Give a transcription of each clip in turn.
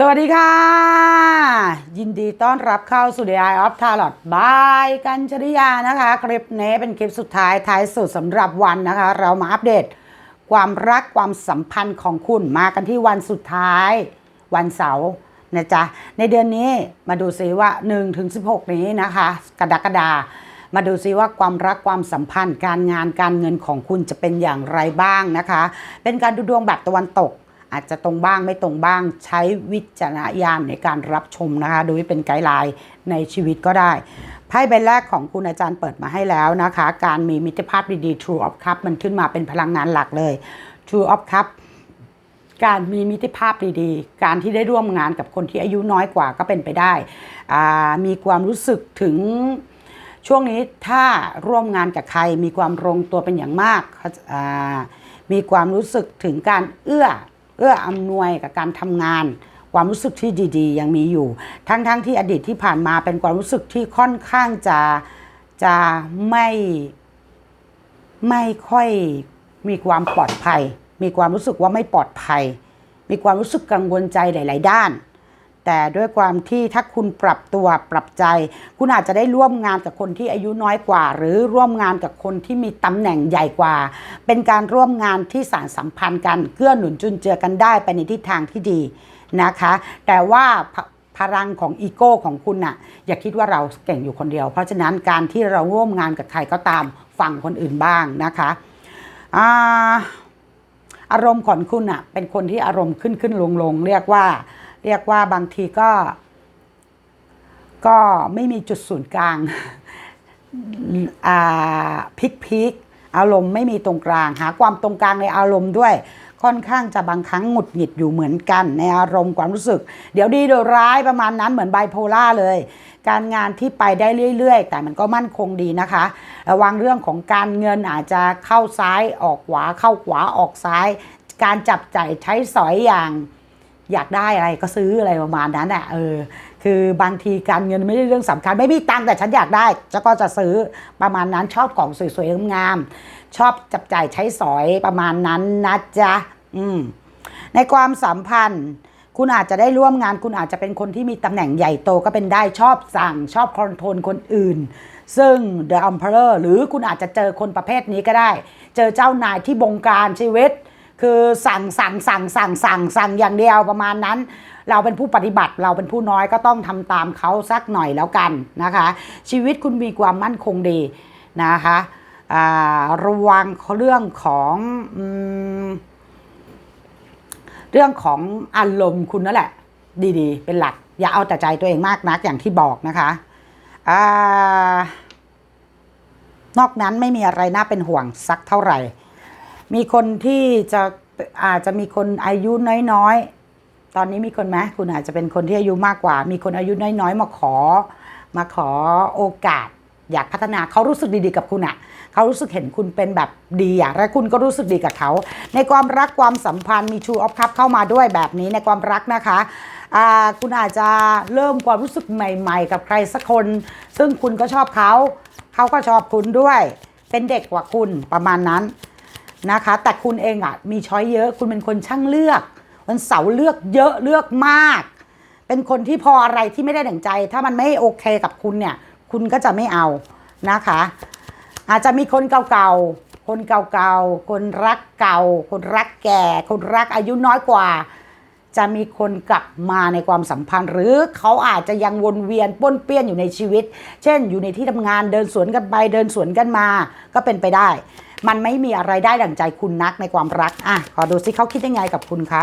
สวัสดีค่ะ ยินดีต้อนรับเข้าสู่ The Eye of Tarot บายกัญชริยานะคะ คลิปนี้เป็นคลิปสุดท้ายท้ายสุดสำหรับวันนะคะ เรามาอัปเดต ความรักความสัมพันธ์ของคุณมากันที่วันสุดท้าย วันเสาร์นะจ๊ะ ในเดือนนี้มาดูซิว่า 1-16ถึง16นี้นะคะ กระดากฎามาดูซิว่าความรักความสัมพันธ์การงานการเงินของคุณจะเป็นอย่างไรบ้างนะคะ เป็นการดูดวงแบบตะวันตก อาจจะตรงบ้างไม่ตรงบ้างใช้วิจารณญาณในการรับชมนะคะ โดยเป็นไกด์ไลน์ในชีวิตก็ได้ไพ่ใบแรกของคุณอาจารย์เปิดมาให้แล้วนะคะ การมีมิตรภาพดีๆ True of Cup มันขึ้นมาเป็นพลังงานหลักเลย True of Cup การมีมิตรภาพดีๆ การที่ได้ร่วมงานกับคนที่อายุน้อยกว่าก็เป็นไปได้ มีความรู้สึกถึงช่วงนี้ถ้าร่วมงานกับใครมีความลงตัวเป็นอย่างมาก มีความรู้สึกถึงการเอื้อ เอื้ออำนวยกับการทำงาน ความรู้สึกที่ดีๆ ยังมีอยู่ ทั้งๆทที่อดีตที่ผ่านมาเป็นความรู้สึกที่ค่อนข้างจะจะไม่ไม่ค่อยมีความปลอดภัย มีความรู้สึกว่าไม่ปลอดภัย มีความรู้สึกกังวลใจหลาย ๆ ด้าน แต่ด้วยความที่ถ้าคุณปรับตัวปรับใจ คุณอาจจะได้ร่วมงานกับคนที่อายุน้อยกว่า หรือร่วมงานกับคนที่มีตำแหน่งใหญ่กว่า เป็นการร่วมงานที่สานสัมพันธ์กันเกื้อหนุนจุนเจือกันได้ไปในทิศทางที่ดีนะคะ แต่ว่าพลังของอีโก้ของคุณน่ะอย่าคิดว่าเราเก่งอยู่คนเดียว เพราะฉะนั้นการที่เราร่วมงานกับใครก็ตามฟังคนอื่นบ้างนะคะอาอารมณ์ของคุณอะเป็นคนที่อารมณ์ขึ้นขึ้นลงลงเรียกว่า เรียกว่าบางทีก็ ก็ไม่มีจุดศูนย์กลางอ่าพิกพิกอารมณ์ไม่มีตรงกลาง หาความตรงกลางในอารมณ์ด้วย ค่อนข้างจะบางครั้งหงุดหงิดอยู่เหมือนกัน ในอารมณ์ความรู้สึก เดี๋ยวดีเดี๋ยวร้ายประมาณนั้นเหมือนไบโพล่าเลย การงานที่ไปได้เรื่อยๆ แต่มันก็มั่นคงดีนะคะ ระวังเรื่องของการเงินอาจจะเข้าซ้ายออกขวาเข้าขวาออกซ้าย การจับจ่ายใช้สอยอย่าง อยากได้อะไรก็ซื้ออะไรประมาณนั้นแหละเออคือบางทีการเงินไม่ได้เรื่องสำคัญ ไม่มีตังค์แต่ฉันอยากได้จะก็จะซื้อประมาณนั้นชอบของสวยๆงามๆชอบจับจ่ายใช้สอยประมาณนั้นนะจ๊ะอืมในความสัมพันธ์ คุณอาจจะได้ร่วมงาน คุณอาจจะเป็นคนที่มีตำแหน่งใหญ่โตก็เป็นได้ชอบสั่ง ชอบคอนโทรลคนอื่น ซึ่ง The Emperor หรือคุณอาจจะเจอคนประเภทนี้ก็ได้ เจอเจ้านายที่บงการชีวิต คือสั่งสั่งสั่งสั่งสั่งสั่งอย่างเดียวประมาณนั้น เราเป็นผู้ปฏิบัติเราเป็นผู้น้อยก็ต้องทำตามเขาสักหน่อยแล้วกันนะคะ ชีวิตคุณมีความมั่นคงดีนะคะระวังเรื่องของอเรื่องของอารมณ์คุณนั่นแหละ ดีๆ เป็นหลัก อย่าเอาแต่ใจตัวเองมากนักอย่างที่บอกนะคะอนอกนั้นไม่มีอะไรน่าเป็นห่วงสักเท่าไหร่ มีคนที่จะอาจจะมีคนอายุน้อยๆ ตอนนี้มีคนไหมคุณอาจจะเป็นคนที่อายุมากกว่า มีคนอายุน้อยๆ มาขอ มาขอโอกาส อยากพัฒนาเขารู้สึกดีๆกับคุณอะเขารู้สึกเห็นคุณเป็นแบบดีอะและคุณก็รู้สึกดีกับเขา ในความรักความสัมพันธ์มีชูออฟคัพเข้ามาด้วยแบบนี้ในความรักนะคะคุณอาจจะเริ่มความรู้สึกใหม่ ๆ กับใครสักคน ซึ่งคุณก็ชอบเขา เขาก็ชอบคุณด้วย เป็นเด็กกว่าคุณประมาณนั้น นะคะ แต่คุณเองอะมีช้อยเยอะคุณเป็นคนช่างเลือก วันเสาร์เลือกเยอะเลือกมาก เป็นคนที่พออะไรที่ไม่ได้ดั่งใจ ถ้ามันไม่โอเคกับคุณเนี่ย คุณก็จะไม่เอานะคะ อาจจะมีคนเก่าๆคนเก่าๆคนรักเก่า คนรักแก่ คนรักอายุน้อยกว่า จะมีคนกลับมาในความสัมพันธ์ หรือเขาอาจจะยังวนเวียนป้นเปี้ยนอยู่ในชีวิต เช่น อยู่ในที่ทำงานเดินสวนกันไปเดินสวนกันมาก็เป็นไปได้ มันไม่มีอะไรได้ดั่งใจคุณนักในความรักอะขอดูซิเขาคิดยังไงกับคุณคะ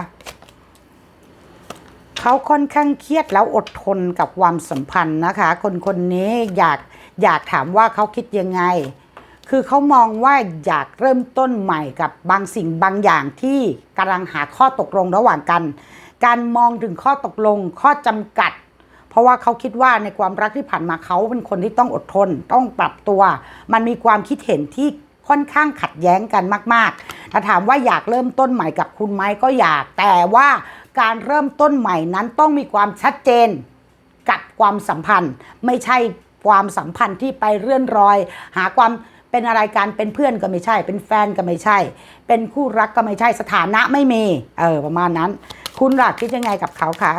เขาค่อนข้างเครียดแล้วอดทนกับความสัมพันธ์นะคะ คนคนนี้อยากอยากถามว่าเขาคิดยังไง คือเขามองว่าอยากเริ่มต้นใหม่กับบางสิ่งบางอย่างที่กำลังหาข้อตกลงระหว่างกัน การมองถึงข้อตกลงข้อจำกัด เพราะว่าเขาคิดว่าในความรักที่ผ่านมาเขาเป็นคนที่ต้องอดทน ต้องปรับตัว มันมีความคิดเห็นที่ ค่อนข้างขัดแย้งกันมาก ๆ ถ้าถามว่าอยากเริ่มต้นใหม่กับคุณไหมก็อยาก แต่ว่าการเริ่มต้นใหม่นั้นต้องมีความชัดเจนกับความสัมพันธ์ ไม่ใช่ความสัมพันธ์ที่ไปเรื่อนรอย หาความเป็นอะไรกันเป็นเพื่อนก็ไม่ใช่ เป็นแฟนก็ไม่ใช่ เป็นคู่รักก็ไม่ใช่สถานะไม่มี เออ ประมาณนั้น คุณหลักคิดยังไงกับเขาคะ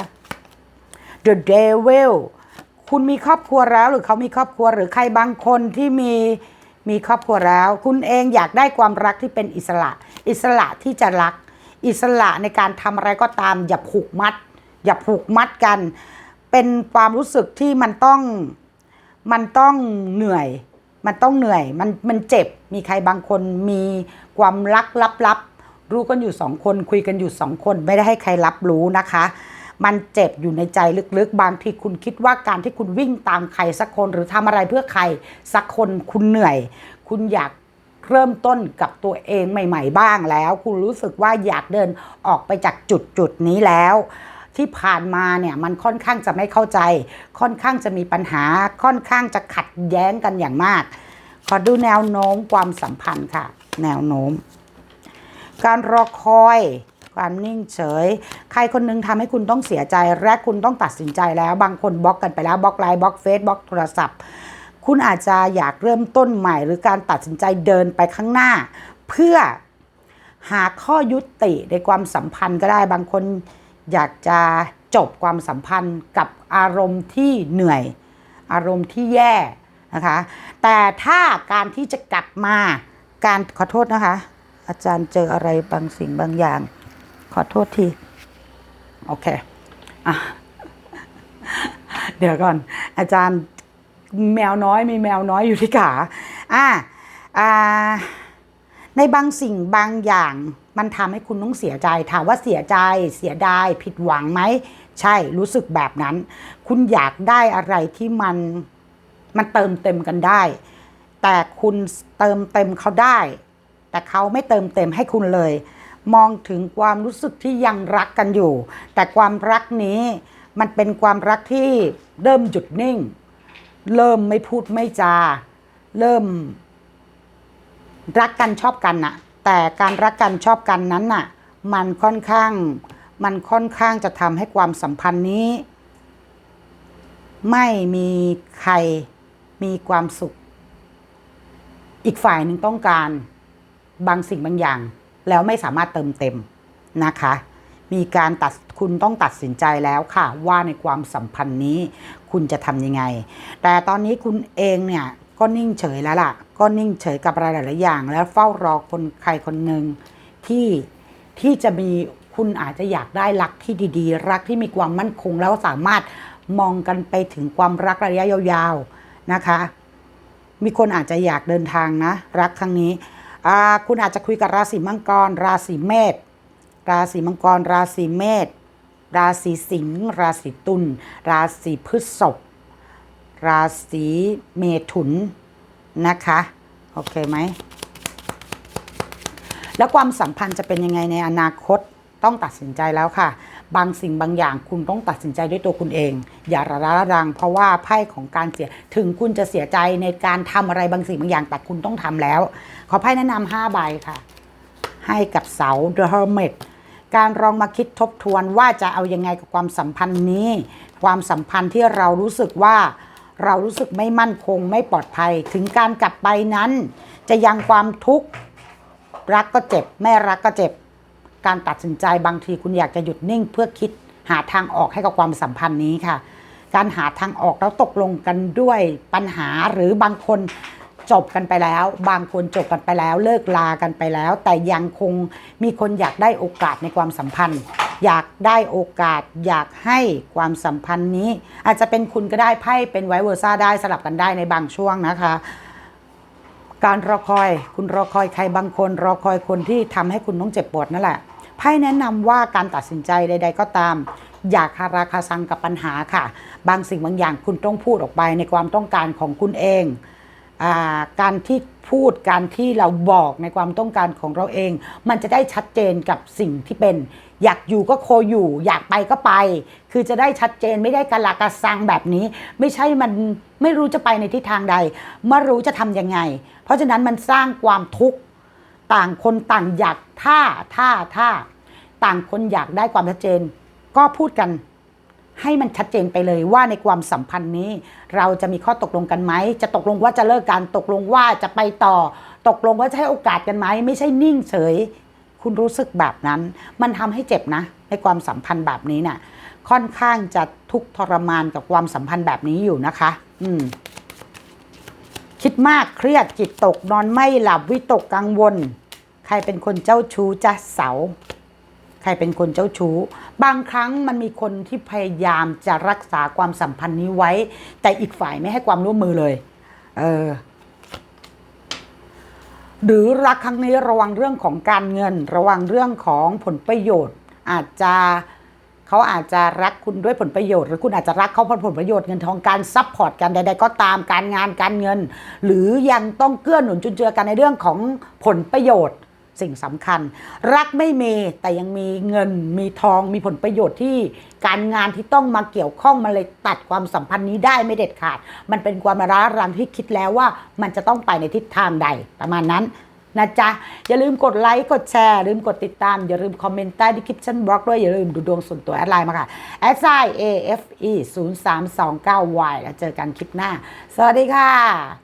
The Devil คุณมีครอบครัวแล้วหรือเขามีครอบครัวหรือใครบางคนที่มี มีครอบครัวแล้ว คุณเองอยากได้ความรักที่เป็นอิสระ อิสระที่จะรัก อิสระในการทำอะไรก็ตาม อย่าผูกมัด อย่าผูกมัดกัน เป็นความรู้สึกที่มันต้องมันต้องเหนื่อย มันต้องเหนื่อย มันมันเจ็บ มีใครบางคนมีความรักลับๆรู้กันอยู่สองคนคุยกันอยู่สองคนไม่ได้ให้ใครรับรู้นะคะ มันเจ็บอยู่ในใจลึกๆ บางทีคุณคิดว่าการที่คุณวิ่งตามใครสักคนหรือทำอะไรเพื่อใครสักคนคุณเหนื่อย คุณอยากเริ่มต้นกับตัวเองใหม่ ๆ บ้างแล้ว คุณรู้สึกว่าอยากเดินออกไปจากจุดจุดๆนี้แล้ว ที่ผ่านมาเนี่ยมันค่อนข้างจะไม่เข้าใจ ค่อนข้างจะมีปัญหาค่อนข้างจะขัดแย้งกันอย่างมาก ขอดูแนวโน้มความสัมพันธ์ค่ะ แนวโน้ม การรอคอย ความนิ่งเฉย ใครคนหนึงทำให้คุณต้องเสียใจและคุณต้องตัดสินใจแล้ว บางคนบล็อกกันไปแล้วบล็อกไลน์บล็อกเฟซบล็อกโทรศัพท์ คุณอาจจะอยากเริ่มต้นใหม่ หรือการตัดสินใจเดินไปข้างหน้า เพื่อหาข้อยุติในความสัมพันธ์ก็ได้บางคนอยากจะจบความสัมพันธ์กับอารมณ์ที่เหนื่อย อารมณ์ที่แย่นะคะ แต่ถ้าการที่จะกลับมาการขอโทษนะคะ อาจารย์เจออะไรบางสิ่งบางอย่าง ขอโทษที โอเคอะเดี๋ยวก่อน อาจารย์แมวน้อยมีแมวน้อยอยู่ที่ขาอะอ่าในบางสิ่งบางอย่างมันทำให้คุณต้องเสียใจ ถามว่าเสียใจเสียดายผิดหวังไหม ใช่รู้สึกแบบนั้น คุณอยากได้อะไรที่มันมันเติมเต็มกันได้ แต่คุณเติมเต็มเขาได้ แต่เขาไม่เติมเต็มให้คุณเลย มองถึงความรู้สึกที่ยังรักกันอยู่ แต่ความรักนี้มันเป็นความรักที่เริ่มหยุดนิ่ง เริ่มไม่พูดไม่จา เริ่ม รักกันชอบกันน่ะ แต่การรักกันชอบกันนั้นน่ะ มันค่อนข้าง มันค่อนข้างจะทำให้ความสัมพันธ์นี้ ไม่มีใครมีความสุข อีกฝ่ายหนึ่งต้องการบางสิ่งบางอย่าง แล้วไม่สามารถเติมเต็มนะคะ มีการตัดคุณต้องตัดสินใจแล้วค่ะ ว่าในความสัมพันธ์นี้คุณจะทำยังไง แต่ตอนนี้คุณเองเนี่ยก็นิ่งเฉยแล้วล่ะ ก็นิ่งเฉยกับอะไรหลายๆอย่าง แล้วเฝ้ารอคนใครคนหนึ่งที่ที่จะมีคุณอาจจะอยากได้รักที่ดีๆ รักที่มีความมั่นคงแล้วสามารถมองกันไปถึงความรักระยะยาวๆนะคะ มีคนอาจจะอยากเดินทางนะ รักครั้งนี้ คุณอาจจะคุยกับราศีมังกร ราศีเมษราศีมังกร ราศีเมษราศีสิงห์ราศีตุลราศีพฤษภราศีเมถุนนะคะ โอเคไหม แล้วความสัมพันธ์จะเป็นยังไงในอนาคตต้องตัดสินใจแล้วค่ะ บางสิ่งบางอย่างคุณต้องตัดสินใจด้วยตัวคุณเอง อย่าระระรัง เพราะว่าไพ่ของการเสียถึงคุณจะเสียใจในการทำอะไรบางสิ่งบางอย่างแต่คุณต้องทำแล้ว ขอไพ่แนะนำห้าใบค่ะ ให้กับเสา The Hermit การลองมาคิดทบทวนว่าจะเอายังไงกับความสัมพันธ์นี้ ความสัมพันธ์ที่เรารู้สึกว่าเรารู้สึกไม่มั่นคงไม่ปลอดภัย ถึงการกลับไปนั้น จะยังความทุกข์รักก็เจ็บ ไม่รักก็เจ็บ การตัดสินใจบางทีคุณอยากจะหยุดนิ่ง เพื่อคิดหาทางออกให้กับความสัมพันธ์นี้ค่ะ การหาทางออกแล้วตกลงกันด้วยปัญหาหรือบางคนจบกันไปแล้ว บางคนจบกันไปแล้ว เลิกลากันไปแล้ว แต่ยังคงมีคนอยากได้โอกาสในความสัมพันธ์ อยากได้โอกาส อยากให้ความสัมพันธ์นี้ อาจจะเป็นคุณก็ได้ไพ่เป็นไวเวอร์ซ่าได้สลับกันได้ในบางช่วงนะคะ การรอคอยคุณรอคอยใครบางคน รอคอยคนที่ทำให้คุณต้องเจ็บปวดนั่นแหละ ไพ่แนะนำว่าการตัดสินใจใด ๆ ก็ตาม อย่าคาราคาซังกับปัญหาค่ะ บางสิ่งบางอย่างคุณต้องพูดออกไปในความต้องการของคุณเองอการที่พูดการที่เราบอกในความต้องการของเราเอง มันจะได้ชัดเจนกับสิ่งที่เป็น อยากอยู่ก็โคอยู่ อยากไปก็ไป คือจะได้ชัดเจนไม่ได้กะลากะซังแบบนี้ ไม่ใช่มันไม่รู้จะไปในทิศทางใดไม่รู้จะทำยังไง เพราะฉะนั้นมันสร้างความทุกข์ ต่างคนต่างอยากถ้าถ้าถ้าต่างคนอยากได้ความชัดเจน ก็พูดกันให้มันชัดเจนไปเลยว่าในความสัมพันธ์นี้ เราจะมีข้อตกลงกันไหม จะตกลงว่าจะเลิกกันตกลงว่าจะไปต่อ ตกลงว่าจะให้โอกาสกันไหม ไม่ใช่นิ่งเฉย คุณรู้สึกแบบนั้น มันทำให้เจ็บนะ ในความสัมพันธ์แบบนี้น่ะ ค่อนข้างจะทุกข์ทรมานกับความสัมพันธ์แบบนี้อยู่นะคะ อืม คิดมากเครียดจิตตกนอนไม่หลับวิตกกังวล ใครเป็นคนเจ้าชู้จะเสา ใครเป็นคนเจ้าชู้ บางครั้งมันมีคนที่พยายามจะรักษาความสัมพันธ์นี้ไว้ แต่อีกฝ่ายไม่ให้ความร่วมมือเลย เออหรือรักครั้งนี้ระวังเรื่องของการเงิน ระวังเรื่องของผลประโยชน์ อาจจะ เขาอาจจะรักคุณด้วยผลประโยชน์ หรือคุณอาจจะรักเขาเพราะผลประโยชน์เงินทองการซัพพอร์ตกันใด ๆ ก็ตามการงานการเงิน หรือยังต้องเกื้อหนุนจุนเจือกันในเรื่องของผลประโยชน์สิ่งสำคัญ รักไม่มีแต่ยังมีเงินมีทองมีผลประโยชน์ที่การงานที่ต้องมาเกี่ยวข้องมันเลยตัดความสัมพันธ์นี้ได้ไม่เด็ดขาด มันเป็นความร้ารังที่คิดแล้วว่ามันจะต้องไปในทิศทางใดประมาณนั้น นะจ๊ะ อย่าลืมกดไลค์กดแชร์ลืมกดติดตาม อย่าลืมคอมเมนต์ใต้ดีคริปชั่นบล็อกด้วย อย่าลืมดูดวงส่วนตัวแอดไลน์มาค่ะแอดไซ AFE 0 3 2 9 Y แล้วเจอกันคลิปหน้า สวัสดีค่ะ